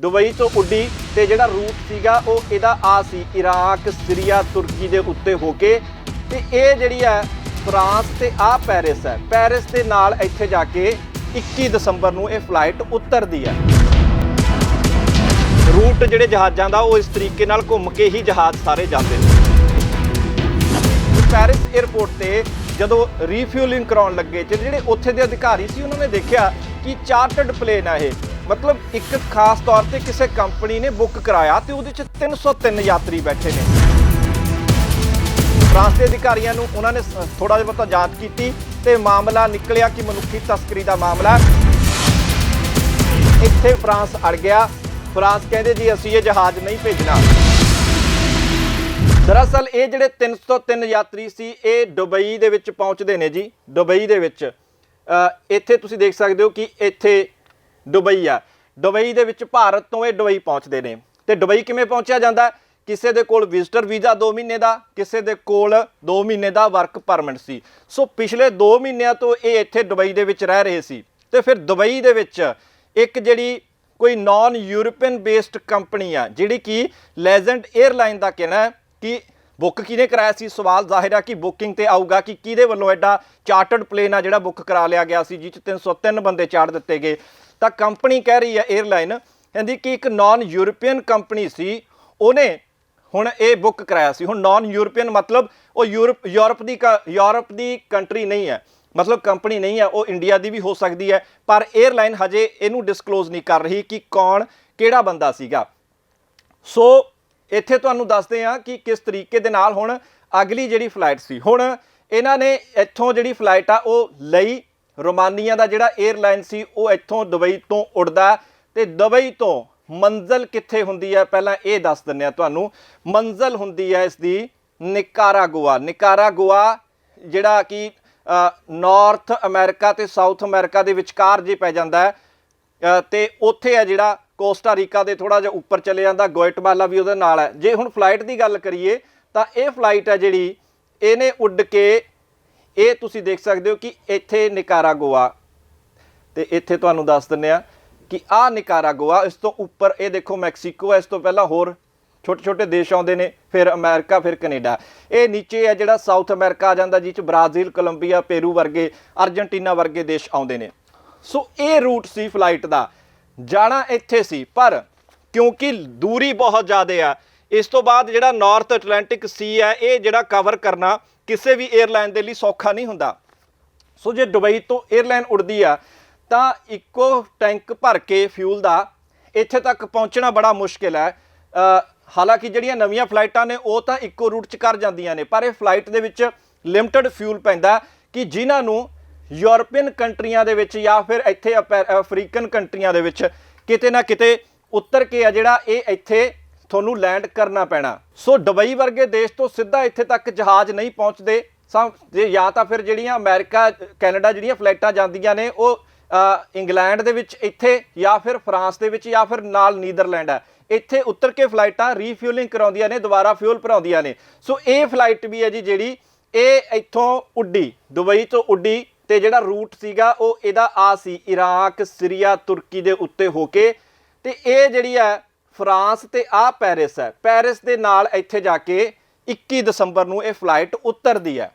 Dubai ਤੋਂ ਉੱਡੀ ਤੇ ਜਿਹੜਾ ਰੂਟ ਸੀਗਾ ਉਹ ਇਹਦਾ ਆ ਸੀ, ਇਰਾਕ, ਸੀਰੀਆ, ਤੁਰਕੀ ਦੇ ਉੱਤੇ ਹੋ ਕੇ। ਤੇ ਇਹ ਜਿਹੜੀ ਹੈ, ਫਰਾਂਸ ਤੇ ਆ ਪੈਰਿਸ ਹੈ। ਪੈਰਿਸ ਦੇ ਨਾਲ ਇੱਥੇ ਜਾ ਕੇ 21 ਦਸੰਬਰ ਨੂੰ ਇਹ ਫਲਾਈਟ ਉਤਰਦੀ ਹੈ। ਰੂਟ ਜਿਹੜੇ ਜਹਾਜ਼ਾਂ ਦਾ, ਉਹ ਇਸ ਤਰੀਕੇ ਨਾਲ ਘੁੰਮ ਕੇ ਹੀ ਜਹਾਜ਼ ਸਾਰੇ ਜਾਂਦੇ ਨੇ। ਪੈਰਿਸ 에ਅਰਪੋਰਟ ਤੇ ਜਦੋਂ ਰੀਫਿਊਲਿੰਗ ਕਰਾਉਣ ਲੱਗੇ ਤੇ ਜਿਹੜੇ ਉੱਥੇ ਦੇ ਅਧਿਕਾਰੀ ਸੀ, ਉਹਨਾਂ ਨੇ ਦੇਖਿਆ ਕਿ ਚਾਰਟਰਡ ਪਲੇਨ ਆ ਇਹ। ਮਤਲਬ ਇੱਕ ਖਾਸ ਤੌਰ ਤੇ ਕਿਸੇ ਕੰਪਨੀ ਨੇ ਬੁੱਕ ਕਰਾਇਆ ਤੇ ਉਹਦੇ ਚ 303 ਯਾਤਰੀ ਬੈਠੇ ਨੇ। ਫਰਾਂਸ ਦੇ ਅਧਿਕਾਰੀਆਂ ਨੂੰ ਉਹਨਾਂ ਨੇ ਥੋੜਾ ਜਿਹਾ ਬਹੁਤਾ ਜਾਂਚ ਕੀਤੀ ਤੇ ਮਾਮਲਾ ਨਿਕਲਿਆ ਕਿ ਮਨੁੱਖੀ ਤਸਕਰੀ ਦਾ ਮਾਮਲਾ। ਇੱਥੇ ਫਰਾਂਸ ਅੜ ਗਿਆ। ਫਰਾਂਸ ਕਹਿੰਦੇ ਜੀ, ਅਸੀਂ ਇਹ ਜਹਾਜ਼ ਨਹੀਂ ਭੇਜਣਾ। ਦਰਅਸਲ ਇਹ ਜਿਹੜੇ 303 ਯਾਤਰੀ ਸੀ, ਇਹ ਦੁਬਈ ਦੇ ਵਿੱਚ ਪਹੁੰਚਦੇ ਨੇ ਜੀ। ਦੁਬਈ ਦੇ ਵਿੱਚ। ਇੱਥੇ ਤੁਸੀਂ ਦੇਖ ਸਕਦੇ ਹੋ ਕਿ ਇੱਥੇ ਦੁਬਈ ਆ। ਦੁਬਈ ਦੇ ਵਿੱਚ ਭਾਰਤ ਤੋਂ ਇਹ ਦੁਬਈ ਪਹੁੰਚਦੇ ਨੇ। ਤੇ ਦੁਬਈ ਕਿਵੇਂ ਪਹੁੰਚਿਆ ਜਾਂਦਾ? ਕਿਸੇ ਦੇ ਕੋਲ ਵਿਜ਼ਟਰ ਵੀਜ਼ਾ 2 ਮਹੀਨੇ ਦਾ, ਕਿਸੇ ਦੇ ਕੋਲ 2 ਮਹੀਨੇ ਦਾ ਵਰਕ ਪਰਮਿਟ ਸੀ। ਸੋ ਪਿਛਲੇ 2 ਮਹੀਨਿਆਂ ਤੋਂ ਇਹ ਇੱਥੇ ਦੁਬਈ ਦੇ ਵਿੱਚ ਰਹਿ ਰਹੇ ਸੀ। ਤੇ ਫਿਰ ਦੁਬਈ ਦੇ ਵਿੱਚ ਇੱਕ ਜਿਹੜੀ ਕੋਈ ਨਾਨ ਯੂਰਪੀਅਨ ਬੇਸਡ ਕੰਪਨੀ ਆ, ਜਿਹੜੀ ਕਿ ਲੈਜੈਂਡ 에ਅਰਲਾਈਨ ਦਾ ਕਹਿਣਾ ਹੈ ਕਿ ਬੁੱਕ ਕਿਹਨੇ ਕਰਾਇਆ ਸੀ? ਸਵਾਲ ਜ਼ਾਹਿਰ ਆ ਕਿ ਬੁਕਿੰਗ ਤੇ ਆਊਗਾ ਕਿ ਕਿਹਦੇ ਵੱਲੋਂ ਐਡਾ ਚਾਰਟਰਡ ਪਲੇਨ ਆ ਜਿਹੜਾ ਬੁੱਕ ਕਰਾ ਲਿਆ ਗਿਆ ਸੀ ਜਿਸ 'ਚ 303 ਬੰਦੇ ਚਾੜ ਦਿੱਤੇ ਗਏ। ਤਾਂ ਕੰਪਨੀ ਕਹਿ ਰਹੀ ਹੈ 에ਅਰਲਾਈਨ ਕਹਿੰਦੀ ਕਿ ਇੱਕ ਨਾਨ ਯੂਰਪੀਅਨ ਕੰਪਨੀ ਸੀ, ਉਹਨੇ ਹੁਣ ਇਹ ਬੁੱਕ ਕਰਾਇਆ ਸੀ। ਹੁਣ ਨਾਨ ਯੂਰਪੀਅਨ ਮਤਲਬ ਉਹ ਯੂਰਪ ਯੂਰਪ ਦੀ ਕ- ਯੂਰਪ ਦੀ ਕੰਟਰੀ ਨਹੀਂ ਹੈ। ਮਤਲਬ ਕੰਪਨੀ ਨਹੀਂ ਹੈ, ਉਹ ਇੰਡੀਆ ਦੀ ਵੀ ਹੋ ਸਕਦੀ ਹੈ, ਪਰ 에ਅਰਲਾਈਨ ਹਜੇ ਇਹਨੂੰ ਡਿਸਕਲੋਜ਼ ਨਹੀਂ ਕਰ ਰਹੀ ਕਿ ਕੌਣ ਕਿਹੜਾ ਬੰਦਾ ਸੀਗਾ। ਸੋ ਇੱਥੇ ਤੁਹਾਨੂੰ ਦੱਸਦੇ ਹਾਂ ਕਿ ਕਿਸ ਤਰੀਕੇ ਦੇ ਨਾਲ ਹੁਣ ਅਗਲੀ ਜਿਹੜੀ ਫਲਾਈਟ ਸੀ। ਹੁਣ ਇਹਨਾਂ ਨੇ ਇੱਥੋਂ ਜਿਹੜੀ ਫਲਾਈਟ ਆ, ਉਹ ਲਈ ਰੋਮਾਨੀਆ ਦਾ ਜਿਹੜਾ 에ਅਰਲਾਈਨ ਸੀ, ਉਹ ਇੱਥੋਂ ਦੁਬਈ ਤੋਂ ਉੱਡਦਾ ਤੇ ਦੁਬਈ ਤੋਂ ਮੰਜ਼ਲ ਕਿੱਥੇ ਹੁੰਦੀ ਹੈ? ਪਹਿਲਾਂ ਇਹ ਦੱਸ ਦਿੰਨੇ ਆ ਤੁਹਾਨੂੰ। ਮੰਜ਼ਲ ਹੁੰਦੀ ਹੈ ਇਸ ਦੀ ਨਿਕਾਰਾਗੁਆ। ਨਿਕਾਰਾਗੁਆ ਜਿਹੜਾ ਕਿ ਨਾਰਥ ਅਮਰੀਕਾ ਤੇ ਸਾਊਥ ਅਮਰੀਕਾ ਦੇ ਵਿਚਕਾਰ ਜੇ ਪੈ ਜਾਂਦਾ ਹੈ ਤੇ ਉੱਥੇ ਹੈ ਜਿਹੜਾ ਕੋਸਟਾ ਰੀਕਾ ਦੇ ਥੋੜਾ ਜਿਹਾ ਉੱਪਰ ਚਲੇ ਜਾਂਦਾ ਗੋਇਟਮਾਲਾ ਵੀ ਉਹਦੇ ਨਾਲ ਹੈ। ਜੇ ਹੁਣ ਫਲਾਈਟ ਦੀ ਗੱਲ ਕਰੀਏ, ਤਾਂ ਇਹ ਫਲਾਈਟ ਹੈ ਜਿਹੜੀ, ਇਹਨੇ ਉੱਡ ਕੇ ਇਹ ਤੁਸੀਂ ਦੇਖ ਸਕਦੇ ਹੋ ਕਿ ਇੱਥੇ ਨਿਕਾਰਾਗੁਆ, ਤੇ ਇੱਥੇ ਤੁਹਾਨੂੰ ਦੱਸ ਦਿੰਨੇ ਆ ਕਿ ਆ ਨਿਕਾਰਾਗੁਆ ਇਸ ਤੋਂ ਉੱਪਰ, ਇਹ ਦੇਖੋ ਮੈਕਸੀਕੋ ਹੈ, ਇਸ ਤੋਂ ਪਹਿਲਾਂ ਹੋਰ ਛੋਟੇ ਛੋਟੇ ਦੇਸ਼ ਆਉਂਦੇ ਨੇ, ਫਿਰ ਅਮਰੀਕਾ, ਫਿਰ ਕੈਨੇਡਾ। ਇਹ ਨੀਚੇ ਹੈ ਜਿਹੜਾ ਸਾਊਥ ਅਮਰੀਕਾ ਆ ਜਾਂਦਾ, ਜਿਹ ਚ ਬ੍ਰਾਜ਼ੀਲ, ਕੋਲੰਬੀਆ, ਪੇਰੂ ਵਰਗੇ, ਅਰਜਨਟੀਨਾ ਵਰਗੇ ਦੇਸ਼ ਆਉਂਦੇ ਨੇ। ਸੋ ਇਹ ਰੂਟ ਸੀ ਫਲਾਈਟ ਦਾ। ਜਾਣਾ ਇੱਥੇ ਸੀ, ਪਰ ਕਿਉਂਕਿ ਦੂਰੀ ਬਹੁਤ ਜ਼ਿਆਦਾ ਆ ਇਸ ਤੋਂ ਬਾਅਦ ਜਿਹੜਾ ਨਾਰਥ ਐਟਲਾਂਟਿਕ ਸੀ ਹੈ, ਇਹ ਜਿਹੜਾ ਕਵਰ ਕਰਨਾ ਕਿਸੇ ਵੀ 에ਅਰਲਾਈਨ ਦੇ ਲਈ ਸੌਖਾ ਨਹੀਂ ਹੁੰਦਾ। ਸੋ ਜੇ ਦੁਬਈ ਤੋਂ 에ਅਰਲਾਈਨ ਉੱਡਦੀ ਆ, ਤਾਂ ਇੱਕੋ ਟੈਂਕ ਭਰ ਕੇ ਫਿਊਲ ਦਾ ਇੱਥੇ ਤੱਕ ਪਹੁੰਚਣਾ ਬੜਾ ਮੁਸ਼ਕਿਲ ਹੈ। ਹਾਲਾਂਕਿ ਜਿਹੜੀਆਂ ਨਵੀਆਂ ਫਲਾਈਟਾਂ ਨੇ, ਉਹ ਤਾਂ ਇੱਕੋ ਰੂਟ 'ਚ ਕਰ ਜਾਂਦੀਆਂ ਨੇ, ਪਰ ਇਹ ਫਲਾਈਟ ਦੇ ਵਿੱਚ ਲਿਮਟਿਡ ਫਿਊਲ ਪੈਂਦਾ ਕਿ ਜਿਨ੍ਹਾਂ ਨੂੰ ਯੂਰਪੀਅਨ ਕੰਟਰੀਆਂ ਦੇ ਵਿੱਚ ਜਾਂ ਫਿਰ ਇੱਥੇ ਅਪੈ- ਅਫਰੀਕਨ ਕੰਟਰੀਆਂ ਦੇ ਵਿੱਚ ਕਿਤੇ ਨਾ ਕਿਤੇ ਉਤਰ ਕੇ ਆ ਜਿਹੜਾ ਇਹ ਇੱਥੇ ਤੁਹਾਨੂੰ ਲੈਂਡ ਕਰਨਾ ਪੈਣਾ। ਸੋ ਦੁਬਈ ਵਰਗੇ ਦੇਸ਼ ਤੋਂ ਸਿੱਧਾ ਇੱਥੇ ਤੱਕ ਜਹਾਜ਼ ਨਹੀਂ ਪਹੁੰਚਦੇ। ਸਮ ਜੇ ਜਾਂ ਤਾਂ ਫਿਰ ਜਿਹੜੀਆਂ ਅਮਰੀਕਾ, ਕੈਨੇਡਾ ਜਿਹੜੀਆਂ ਫਲਾਈਟਾਂ ਜਾਂਦੀਆਂ ਨੇ, ਉਹ ਇੰਗਲੈਂਡ ਦੇ ਵਿੱਚ ਇੱਥੇ ਜਾਂ ਫਿਰ ਫਰਾਂਸ ਦੇ ਵਿੱਚ ਜਾਂ ਫਿਰ ਨਾਲ ਨੀਦਰਲੈਂਡ ਹੈ। ਇੱਥੇ ਉਤਰ ਕੇ ਫਲਾਈਟਾਂ ਰੀਫਿਊਲਿੰਗ ਕਰਾਉਂਦੀਆਂ ਨੇ, ਦੁਬਾਰਾ ਫਿਊਲ ਭਰਾਉਂਦੀਆਂ ਨੇ। ਸੋ ਇਹ ਫਲਾਈਟ ਵੀ ਹੈ ਜੀ ਜਿਹੜੀ, ਇਹ ਇੱਥੋਂ ਉੱਡੀ, ਦੁਬਈ ਤੋਂ ਉੱਡੀ ਤੇ ਜਿਹੜਾ ਰੂਟ ਸੀਗਾ ਉਹ ਇਹਦਾ ਆ ਸੀ, ਇਰਾਕ, ਸੀਰੀਆ, ਤੁਰਕੀ ਦੇ ਉੱਤੇ ਹੋ ਕੇ। ਤੇ ਇਹ ਜਿਹੜੀ ਹੈ ਫਰਾਂਸ ਤੇ ਆ ਪੈਰਿਸ ਹੈ। ਪੈਰਿਸ ਦੇ ਨਾਲ ਇੱਥੇ ਜਾ ਕੇ 21 ਦਸੰਬਰ ਨੂੰ ਇਹ ਫਲਾਈਟ ਉਤਰਦੀ ਹੈ।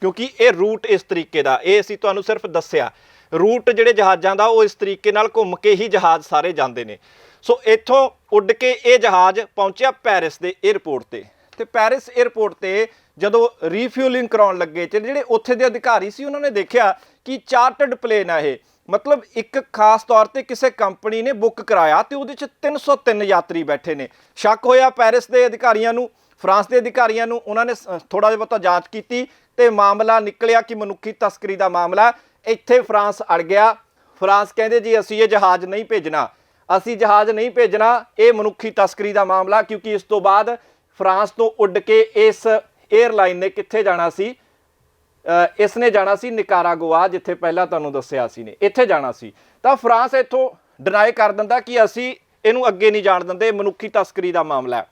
ਕਿਉਂਕਿ ਇਹ ਰੂਟ ਇਸ ਤਰੀਕੇ ਦਾ, ਇਹ ਅਸੀਂ ਤੁਹਾਨੂੰ ਸਿਰਫ ਦੱਸਿਆ। ਰੂਟ ਜਿਹੜੇ ਜਹਾਜ਼ਾਂ ਦਾ, ਉਹ ਇਸ ਤਰੀਕੇ ਨਾਲ ਘੁੰਮ ਕੇ ਹੀ ਜਹਾਜ਼ ਸਾਰੇ ਜਾਂਦੇ ਨੇ। ਸੋ ਇੱਥੋਂ ਉੱਡ ਕੇ ਇਹ ਜਹਾਜ਼ ਪਹੁੰਚਿਆ ਪੈਰਿਸ ਦੇ 에ਅਰਪੋਰਟ ਤੇ। ਤੇ ਪੈਰਿਸ 에ਅਰਪੋਰਟ ਤੇ ਜਦੋਂ ਰੀਫਿਊਲਿੰਗ ਕਰਾਉਣ ਲੱਗੇ ਤੇ ਜਿਹੜੇ ਉੱਥੇ ਦੇ ਅਧਿਕਾਰੀ ਸੀ, ਉਹਨਾਂ ਨੇ ਦੇਖਿਆ ਕਿ ਚਾਰਟਰਡ ਪਲੇਨ ਆ ਇਹ। ਮਤਲਬ ਇੱਕ ਖਾਸ ਤੌਰ ਤੇ ਕਿਸੇ ਕੰਪਨੀ ਨੇ ਬੁੱਕ ਕਰਾਇਆ ਤੇ ਉਹਦੇ ਚ 303 ਯਾਤਰੀ ਬੈਠੇ ਨੇ। ਸ਼ੱਕ ਹੋਇਆ ਪੈਰਿਸ ਦੇ ਅਧਿਕਾਰੀਆਂ ਨੂੰ, ਫਰਾਂਸ ਦੇ ਅਧਿਕਾਰੀਆਂ ਨੂੰ, ਉਹਨਾਂ ਨੇ ਥੋੜਾ ਜਿਹਾ ਬਹੁਤਾ ਜਾਂਚ ਕੀਤੀ ਤੇ ਮਾਮਲਾ ਨਿਕਲਿਆ ਕਿ ਮਨੁੱਖੀ ਤਸਕਰੀ ਦਾ ਮਾਮਲਾ ਇੱਥੇ ਫਰਾਂਸ ਅੜ ਗਿਆ। ਫਰਾਂਸ ਕਹਿੰਦੇ ਜੀ, ਅਸੀਂ ਇਹ ਜਹਾਜ਼ ਨਹੀਂ ਭੇਜਣਾ। ਅਸੀਂ ਜਹਾਜ਼ ਨਹੀਂ ਭੇਜਣਾ, ਇਹ ਮਨੁੱਖੀ ਤਸਕਰੀ ਦਾ ਮਾਮਲਾ, ਕਿਉਂਕਿ ਇਸ ਤੋਂ ਬਾਅਦ ਫਰਾਂਸ ਤੋਂ ਉੱਡ ਕੇ ਇਸ 에ਅਰਲਾਈਨ ਨੇ ਕਿੱਥੇ ਜਾਣਾ ਸੀ? ਇਸ ਨੇ ਜਾਣਾ ਸੀ ਨਿਕਾਰਾਗੁਆ, ਜਿੱਥੇ ਪਹਿਲਾਂ ਤੁਹਾਨੂੰ ਦੱਸਿਆ ਸੀ ਨੇ। ਇੱਥੇ ਜਾਣਾ ਸੀ। ਤਾਂ ਫਰਾਂਸ ਇੱਥੋਂ ਡਿਨਾਈ ਕਰ ਦਿੰਦਾ ਕਿ ਅਸੀਂ ਇਹਨੂੰ ਅੱਗੇ ਨਹੀਂ ਜਾਣ ਦਿੰਦੇ, ਮਨੁੱਖੀ ਤਸਕਰੀ ਦਾ ਮਾਮਲਾ ਹੈ।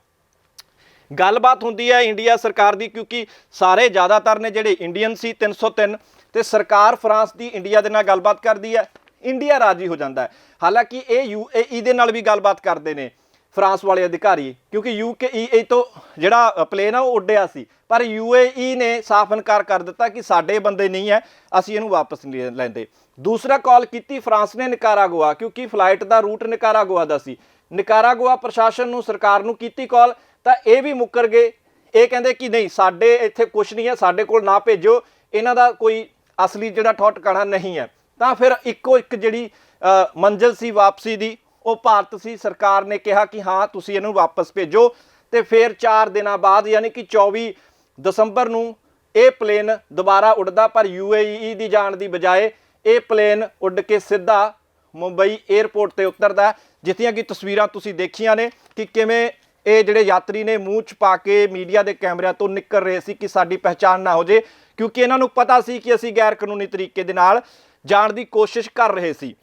ਗੱਲਬਾਤ ਹੁੰਦੀ ਹੈ ਇੰਡੀਆ ਸਰਕਾਰ ਦੀ, ਕਿਉਂਕਿ ਸਾਰੇ ਜ਼ਿਆਦਾਤਰ ਨੇ ਜਿਹੜੇ ਇੰਡੀਅਨ ਸੀ 303 ਤੇ ਸਰਕਾਰ ਫਰਾਂਸ ਦੀ ਇੰਡੀਆ ਦੇ ਨਾਲ ਗੱਲਬਾਤ ਕਰਦੀ ਹੈ। ਇੰਡੀਆ ਰਾਜੀ ਹੋ ਜਾਂਦਾ ਹੈ। ਹਾਲਾਂਕਿ ਇਹ ਯੂਏਈ ਦੇ ਨਾਲ ਵੀ ਗੱਲਬਾਤ ਕਰਦੇ ਨੇ। ਫਰਾਂਸ ਵਾਲੇ ਅਧਿਕਾਰੀ ਕਿਉਂਕਿ ਯੂਕੇਈ ਤੋਂ ਜਿਹੜਾ ਪਲੇਨ ਆ ਉਹ ਉੱਡਿਆ ਸੀ। ਪਰ ਯੂਏਈ ਨੇ ਸਾਫ਼ ਇਨਕਾਰ ਕਰ ਦਿੱਤਾ ਕਿ ਸਾਡੇ ਬੰਦੇ ਨਹੀਂ ਹੈ ਅਸੀਂ ਇਹਨੂੰ ਵਾਪਸ ਨਹੀਂ ਲੈ- ਲੈਂਦੇ। ਦੂਸਰਾ ਕਾਲ ਕੀਤੀ ਫਰਾਂਸ ਨੇ ਨਿਕਾਰਾਗੁਆ ਕਿਉਂਕਿ ਫਲਾਈਟ ਦਾ ਰੂਟ ਨਿਕਾਰਾਗੁਆ ਦਾ ਸੀ। ਨਿਕਾਰਾਗੁਆ ਪ੍ਰਸ਼ਾਸਨ ਨੂੰ ਸਰਕਾਰ ਨੂੰ ਕੀਤੀ ਕਾਲ ਤਾਂ ਇਹ ਵੀ ਮੁੱਕਰ ਗਏ। ਇਹ ਕਹਿੰਦੇ ਕਿ ਨਹੀਂ ਸਾਡੇ ਇੱਥੇ ਕੁਝ ਨਹੀਂ ਹੈ ਸਾਡੇ ਕੋਲ ਨਾ ਭੇਜੋ। ਇਹਨਾਂ ਦਾ ਕੋਈ ਅਸਲੀ ਜਿਹੜਾ ਠੌ ਟਿਕਾਣਾ ਨਹੀਂ ਹੈ। ਤਾਂ ਫਿਰ ਇੱਕੋ ਇੱਕ ਜਿਹੜੀ ਅ, ਮੰਜ਼ਿਲ ਸੀ ਵਾਪਸੀ ਦੀ ਉਹ ਭਾਰਤ ਸੀ ਸਰਕਾਰ ਨੇ ਕਿਹਾ ਕਿ ਹਾਂ, ਤੁਸੀਂ ਇਹਨੂੰ ਵਾਪਸ ਭੇਜੋ। ਤੇ ਫਿਰ 4 ਦਿਨਾਂ ਬਾਅਦ ਯਾਨੀ ਕਿ 24 ਦਸੰਬਰ ਨੂੰ ਇਹ ਪਲੇਨ ਦੁਬਾਰਾ ਉੱਡਦਾ, ਪਰ ਯੂਏਈ ਦੀ ਜਾਣ ਦੀ ਬਜਾਏ ਇਹ ਪਲੇਨ ਉੱਡ ਕੇ ਸਿੱਧਾ ਮੁੰਬਈ 에ਅਰਪੋਰਟ ਤੇ ਉਤਰਦਾ ਜਿੱਥੀਆਂ ਕਿ ਤਸਵੀਰਾਂ ਤੁਸੀਂ ਦੇਖੀਆਂ ਨੇ ਕਿ ਕਿਵੇਂ ਇਹ ਜਿਹੜੇ ਯਾਤਰੀ ਨੇ ਮੂੰਹ ਚ ਪਾ ਕੇ ਮੀਡੀਆ ਦੇ ਕੈਮਰਿਆਂ ਤੋਂ ਨਿਕਲ ਰਹੇ ਸੀ ਕਿ ਸਾਡੀ ਪਹਿਚਾਣ ਨਾ ਹੋ ਜੇ, ਕਿਉਂਕਿ ਇਹਨਾਂ ਨੂੰ ਪਤਾ ਸੀ ਕਿ ਅਸੀਂ ਗੈਰ ਕਾਨੂੰਨੀ ਤਰੀਕੇ ਦੇ ਨਾਲ ਜਾਣ ਦੀ ਕੋਸ਼ਿਸ਼ ਕਰ ਰਹੇ ਸੀ।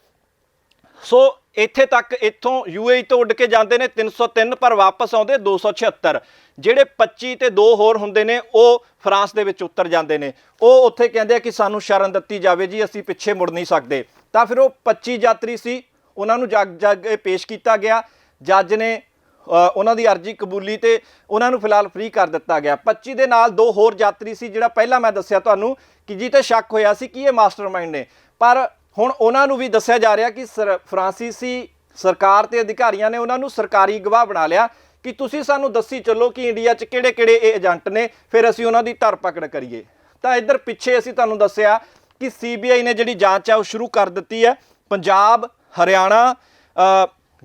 ਸੋ ਇੱਥੇ ਤੱਕ ਇੱਥੋਂ ਯੂਏਈ ਤੋਂ ਉੱਡ ਕੇ ਜਾਂਦੇ ਨੇ 303 ਪਰ ਵਾਪਸ ਆਉਂਦੇ 276 ਜਿਹੜੇ 25 ਤੇ ਦੋ ਹੋਰ ਹੁੰਦੇ ਨੇ, ਉਹ ਫਰਾਂਸ ਦੇ ਵਿੱਚ ਉਤਰ ਜਾਂਦੇ ਨੇ। ਉਹ ਉੱਥੇ ਕਹਿੰਦੇ ਆ ਕਿ ਸਾਨੂੰ ਸ਼ਰਨ ਦਿੱਤੀ ਜਾਵੇ ਜੀ, ਅਸੀਂ ਪਿੱਛੇ ਮੁੜ ਨਹੀਂ ਸਕਦੇ। ਤਾਂ ਫਿਰ ਉਹ 25 ਯਾਤਰੀ ਸੀ, ਉਹਨਾਂ ਨੂੰ ਜੱਗ ਜੱਗ ਪੇਸ਼ ਕੀਤਾ ਗਿਆ। ਜੱਜ ਨੇ ਉਹਨਾਂ ਦੀ ਅਰਜ਼ੀ ਕਬੂਲੀ ਤੇ ਉਹਨਾਂ ਨੂੰ ਫਿਲਹਾਲ ਫ੍ਰੀ ਕਰ ਦਿੱਤਾ ਗਿਆ। 25 ਦੇ ਨਾਲ ਦੋ ਹੋਰ ਯਾਤਰੀ ਸੀ, ਜਿਹੜਾ ਪਹਿਲਾਂ ਮੈਂ ਦੱਸਿਆ ਤੁਹਾਨੂੰ ਕਿ ਜੀ ਤੇ ਸ਼ੱਕ ਹੋਇਆ ਸੀ ਕਿ ਇਹ ਮਾਸਟਰਮਾਈਂਡ ਨੇ। ਪਰ ਹੁਣ ਉਹਨਾਂ ਨੂੰ ਵੀ ਦੱਸਿਆ ਜਾ ਰਿਹਾ ਕਿ ਸਰ- ਫਰਾਂਸੀਸੀ ਸਰਕਾਰ ਤੇ ਅਧਿਕਾਰੀਆਂ ਨੇ ਉਹਨਾਂ ਨੂੰ ਸਰਕਾਰੀ ਗਵਾਹ ਬਣਾ ਲਿਆ ਕਿ ਤੁਸੀਂ ਸਾਨੂੰ ਦੱਸੀ ਚੱਲੋ ਕਿ ਇੰਡੀਆ 'ਚ ਕਿਹੜੇ-ਕਿਹੜੇ ਇਹ ਏਜੰਟ ਨੇ, ਫਿਰ ਅਸੀਂ ਉਹਨਾਂ ਦੀ ਧਰਪਕੜ ਕਰੀਏ। ਤਾਂ ਇੱਧਰ ਪਿੱਛੇ ਅਸੀਂ ਤੁਹਾਨੂੰ ਦੱਸਿਆ ਕਿ ਸੀਬੀਆਈ ਨੇ ਜਿਹੜੀ ਜਾਂਚ ਹੈ ਉਹ ਸ਼ੁਰੂ ਕਰ ਦਿੱਤੀ ਹੈ। ਪੰਜਾਬ, ਹਰਿਆਣਾ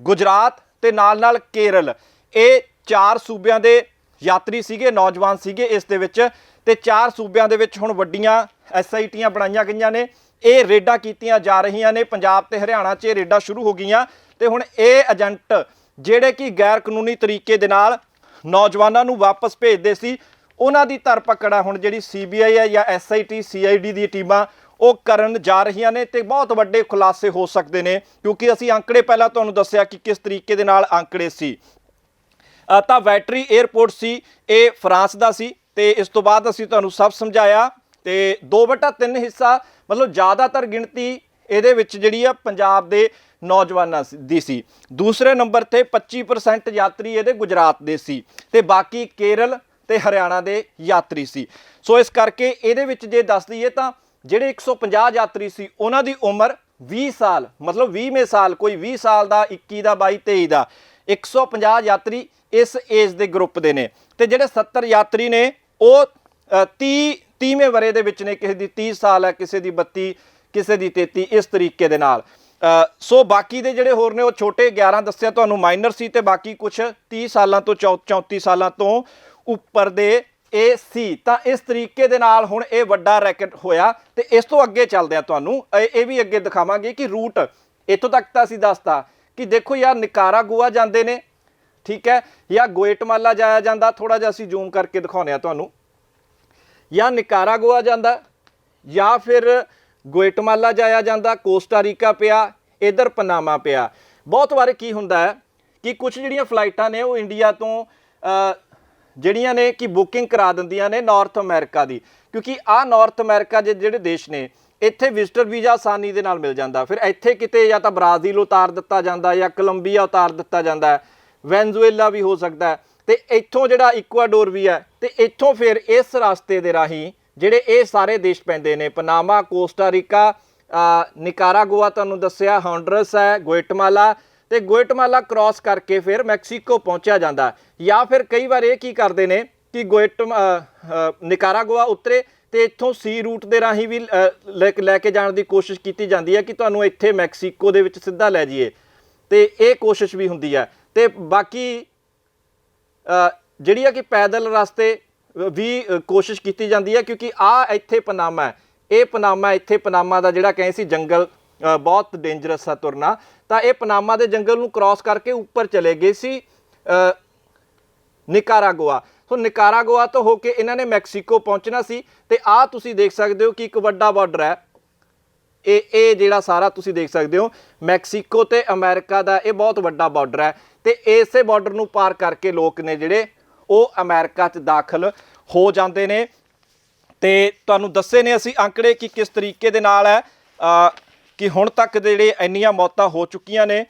ਗੁਜਰਾਤ ਤੇ ਨਾਲ-ਨਾਲ ਕੇਰਲ। ਇਹ ਚਾਰ ਸੂਬਿਆਂ ਦੇ ਯਾਤਰੀ ਸੀਗੇ, ਨੌਜਵਾਨ ਸੀਗੇ ਇਸ ਦੇ ਵਿੱਚ ਤੇ ਚਾਰ ਸੂਬਿਆਂ ਦੇ ਵਿੱਚ ਹੁਣ ਵੱਡੀਆਂ ਐਸਆਈਟੀਆਂ ਬਣਾਈਆਂ ਗਈਆਂ ਨੇ। ਇਹ ਰੇਡਾਂ ਕੀਤੀਆਂ ਜਾ ਰਹੀਆਂ ਨੇ। ਪੰਜਾਬ ਤੇ ਹਰਿਆਣਾ 'ਚ ਇਹ ਰੇਡਾਂ ਸ਼ੁਰੂ ਹੋ ਗਈਆਂ ਤੇ ਹੁਣ ਇਹ ਏਜੰਟ ਜਿਹੜੇ ਕਿ ਗੈਰ ਕਾਨੂੰਨੀ ਤਰੀਕੇ ਦੇ ਨਾਲ ਨੌਜਵਾਨਾਂ ਨੂੰ ਵਾਪਸ ਭੇਜਦੇ ਸੀ, ਉਹਨਾਂ ਦੀ ਧਰਪਕੜ ਆ ਹੁਣ ਜਿਹੜੀ ਸੀਬੀਆਈ ਹੈ ਜਾਂ ਐਸਆਈਟੀ ਸੀਆਈਡੀ ਦੀ ਟੀਮਾਂ ਉਹ ਕਰਨ ਜਾ ਰਹੀਆਂ ਨੇ ਤੇ ਬਹੁਤ ਵੱਡੇ ਖੁਲਾਸੇ ਹੋ ਸਕਦੇ ਨੇ ਕਿਉਂਕਿ ਅਸੀਂ ਅੰਕੜੇ ਪਹਿਲਾਂ ਤੁਹਾਨੂੰ ਦੱਸਿਆ ਕਿ ਕਿਸ ਤਰੀਕੇ ਦੇ ਨਾਲ ਅੰਕੜੇ ਸੀ। ਤਾਂ ਵੈਟਰੀ 에ਅਰਪੋਰਟ ਸੀ, ਇਹ ਫਰਾਂਸ ਦਾ ਸੀ ਤੇ ਇਸ ਤੋਂ ਬਾਅਦ ਅਸੀਂ ਤੁਹਾਨੂੰ ਸਭ ਸਮਝਾਇਆ ਤੇ 2/3 ਹਿੱਸਾ ਮਤਲਬ ਜ਼ਿਆਦਾਤਰ ਗਿਣਤੀ ਇਹਦੇ ਵਿੱਚ ਜਿਹੜੀ ਆ ਪੰਜਾਬ ਦੇ ਨੌਜਵਾਨਾਂ ਦੀ ਸੀ। ਦੂਸਰੇ ਨੰਬਰ ਤੇ 25% ਯਾਤਰੀ ਇਹਦੇ ਗੁਜਰਾਤ ਦੇ ਸੀ ਤੇ ਬਾਕੀ ਕੇਰਲ ਤੇ ਹਰਿਆਣਾ ਦੇ ਯਾਤਰੀ ਸੀ। ਸੋ ਇਸ ਕਰਕੇ ਇਹਦੇ ਵਿੱਚ ਜੇ ਦੱਸ ਦਈਏ ਤਾਂ ਜਿਹੜੇ 150 ਯਾਤਰੀ ਸੀ ਉਹਨਾਂ ਦੀ ਉਮਰ 20 ਸਾਲ ਮਤਲਬ 20ਵੇਂ ਸਾਲ ਕੋਈ 20 ਸਾਲ ਦਾ 21 ਦਾ 22 23 ਦਾ। 150 ਯਾਤਰੀ ਇਸ ਏਜ ਦੇ ਗਰੁੱਪ ਦੇ ਨੇ। ਤੇ ਜਿਹੜੇ 70 ਯਾਤਰੀ ਨੇ ਉਹ ਅ, 30 30ਵੇਂ ਵਰੇ ਦੇ ਵਿੱਚ ਨੇ, ਕਿਸੇ ਦੀ 30 ਸਾਲ ਹੈ, ਕਿਸੇ ਦੀ 32 ਕਿਸੇ ਦੀ 33 ਇਸ ਤਰੀਕੇ ਦੇ ਨਾਲ। ਸੋ ਬਾਕੀ ਦੇ ਜਿਹੜੇ ਹੋਰ ਨੇ, ਉਹ ਛੋਟੇ 11 ਦੱਸਿਆ ਤੁਹਾਨੂੰ, ਮਾਈਨਰ ਸੀ ਤੇ ਬਾਕੀ ਕੁਝ 30 ਸਾਲਾਂ ਤੋਂ 34 ਸਾਲਾਂ ਤੋਂ ਉੱਪਰ ਦੇ ਇਹ ਸੀ ਤਾਂ ਇਸ ਤਰੀਕੇ ਦੇ ਨਾਲ ਹੁਣ ਇਹ ਵੱਡਾ ਰੈਕਟ ਹੋਇਆ ਤੇ ਇਸ ਤੋਂ ਅੱਗੇ ਚੱਲਦੇ ਆ ਤੁਹਾਨੂੰ। ਇਹ ਇਹ ਵੀ ਅੱਗੇ ਦਿਖਾਵਾਂਗੇ ਕਿ ਰੂਟ ਇੱਥੋਂ ਤੱਕ ਤਾਂ ਅਸੀਂ ਦੱਸਤਾ ਕਿ ਦੇਖੋ ਯਾਰ, ਨਿਕਾਰਾ ਗੋਆ ਜਾਂਦੇ ਨੇ, ਠੀਕ ਹੈ? ਜਾਂ ਗੋਇਟਮਾਲਾ ਜਾਇਆ ਜਾਂਦਾ ਥੋੜਾ ਜਿਹਾ ਅਸੀਂ ਜ਼ੂਮ ਕਰਕੇ ਦਿਖਾਉਂਦੇ ਆ ਤੁਹਾਨੂੰ। ਜਾਂ ਨਿਕਾਰਾ ਗੋਆ ਜਾਂਦਾ, ਜਾਂ ਫਿਰ ਗੋਇਟਮਾਲਾ ਜਾਇਆ ਜਾਂਦਾ, ਕੋਸਟਾ ਰੀਕਾ ਪਿਆ, ਇਧਰ ਪਨਾਮਾ ਪਿਆ। ਬਹੁਤ ਵਾਰ ਕੀ ਹੁੰਦਾ ਹੈ ਕਿ ਕੁਝ ਜਿਹੜੀਆਂ ਫਲਾਈਟਾਂ ਨੇ ਉਹ ਇੰਡੀਆ ਤੋਂ ਜਿਹੜੀਆਂ ਨੇ ਕਿ ਬੁਕਿੰਗ ਕਰਾ ਦਿੰਦੀਆਂ ਨੇ ਨਾਰਥ ਅਮਰੀਕਾ ਦੀ। ਕਿਉਂਕਿ ਆ ਨਾਰਥ ਅਮਰੀਕਾ ਦੇ ਜਿਹੜੇ ਦੇਸ਼ ਨੇ, ਇੱਥੇ ਵਿਜ਼ਟਰ ਵੀਜ਼ਾ ਆਸਾਨੀ ਦੇ ਨਾਲ ਮਿਲ ਜਾਂਦਾ। ਫਿਰ ਇੱਥੇ ਕਿਤੇ ਜਾਂ ਤਾਂ ਬ੍ਰਾਜ਼ੀਲ ਉਤਾਰ ਦਿੱਤਾ ਜਾਂਦਾ ਜਾਂ ਕੋਲੰਬੀਆ ਉਤਾਰ ਦਿੱਤਾ ਜਾਂਦਾ ਵੈਨਜ਼ੂਏਲਾ ਵੀ ਹੋ ਸਕਦਾ ਹੈ। ਤੇ ਇੱਥੋਂ ਜਿਹੜਾ ਇਕੁਆਡੋਰ ਵੀ ਹੈ ਤੇ ਇੱਥੋਂ ਫਿਰ ਇਸ ਰਸਤੇ ਦੇ ਰਾਹੀਂ ਜਿਹੜੇ ਇਹ ਸਾਰੇ ਦੇਸ਼ ਪੈਂਦੇ ਨੇ Panama Costa Rica, Nicaragua ਤੁਹਾਨੂੰ ਦੱਸਿਆ ਹੌਂਡਰਸ ਹੈ ਗੁਇਟਮਾਲਾ ਤੇ ਗੁਇਟਮਾਲਾ ਕ੍ਰਾਸ ਕਰਕੇ ਫਿਰ ਮੈਕਸੀਕੋ ਪਹੁੰਚਿਆ ਜਾਂਦਾ। ਜਾਂ ਫਿਰ ਕਈ ਵਾਰ ਇਹ ਕੀ ਕਰਦੇ ਨੇ ਕਿ ਗੁਇਟ ਅ, ਅ, ਨਿਕਾਰਾਗੁਆ ਉਤਰੇ ਤੇ ਇੱਥੋਂ ਸੀ ਰੂਟ ਦੇ ਰਾਹੀਂ ਵੀ ਅ, ਲੈ ਕੇ- ਲੈ ਕੇ ਜਾਣ ਦੀ ਕੋਸ਼ਿਸ਼ ਕੀਤੀ ਜਾਂਦੀ ਹੈ ਕਿ ਤੁਹਾਨੂੰ ਇੱਥੇ ਮੈਕਸੀਕੋ ਦੇ ਵਿੱਚ ਸਿੱਧਾ ਲੈ ਜਾਈਏ। ਤੇ ਇਹ ਕੋਸ਼ਿਸ਼ ਵੀ ਹੁੰਦੀ ਹੈ। ਤੇ ਬਾਕੀ ਜਿਹੜੀ ਆ ਕਿ ਪੈਦਲ ਰਸਤੇ ਵੀ ਕੋਸ਼ਿਸ਼ ਕੀਤੀ ਜਾਂਦੀ ਹੈ ਕਿਉਂਕਿ ਆ ਇੱਥੇ ਪਨਾਮਾ ਹੈ। ਇਹ ਪਨਾਮਾ ਇੱਥੇ ਪਨਾਮਾ ਦਾ ਜਿਹੜਾ ਕਹੇ ਸੀ ਜੰਗਲ ਬਹੁਤ ਡੇਂਜਰਸ ਆ ਤੁਰਨਾ। ਤਾਂ ਇਹ ਪਨਾਮਾ ਦੇ ਜੰਗਲ ਨੂੰ ਕ੍ਰਾਸ ਕਰਕੇ ਉੱਪਰ ਚਲੇ ਗਏ ਸੀ ਅ, ਨਿਕਾਰਾਗੁਆ। ਸੋ ਨਿਕਾਰਾਗੁਆ ਤੋਂ ਹੋ ਕੇ ਇਹਨਾਂ ਨੇ ਮੈਕਸੀਕੋ ਪਹੁੰਚਣਾ ਸੀ ਤੇ ਆ ਤੁਸੀਂ ਦੇਖ ਸਕਦੇ ਹੋ ਕਿ ਇੱਕ ਵੱਡਾ ਬਾਰਡਰ ਹੈ। ਇਹ ਇਹ ਜਿਹੜਾ ਸਾਰਾ ਤੁਸੀਂ ਦੇਖ ਸਕਦੇ ਹੋ, ਮੈਕਸੀਕੋ ਤੇ ਅਮਰੀਕਾ ਦਾ ਇਹ ਬਹੁਤ ਵੱਡਾ ਬਾਰਡਰ ਹੈ ਤੇ ਇਸੇ ਬਾਰਡਰ ਨੂੰ ਪਾਰ ਕਰਕੇ ਲੋਕ ਨੇ ਜਿਹੜੇ, ਉਹ ਅਮਰੀਕਾ 'ਚ ਦਾਖਲ ਹੋ ਜਾਂਦੇ ਨੇ। ਤੇ ਤੁਹਾਨੂੰ ਦੱਸੇ ਨੇ ਅਸੀਂ ਅੰਕੜੇ ਕਿ ਕਿਸ ਤਰੀਕੇ ਦੇ ਨਾਲ ਹੈ ਕਿ ਹੁਣ ਤੱਕ ਜਿਹੜੇ ਇੰਨੀਆਂ ਮੌਤਾਂ ਹੋ ਚੁੱਕੀਆਂ ਨੇ।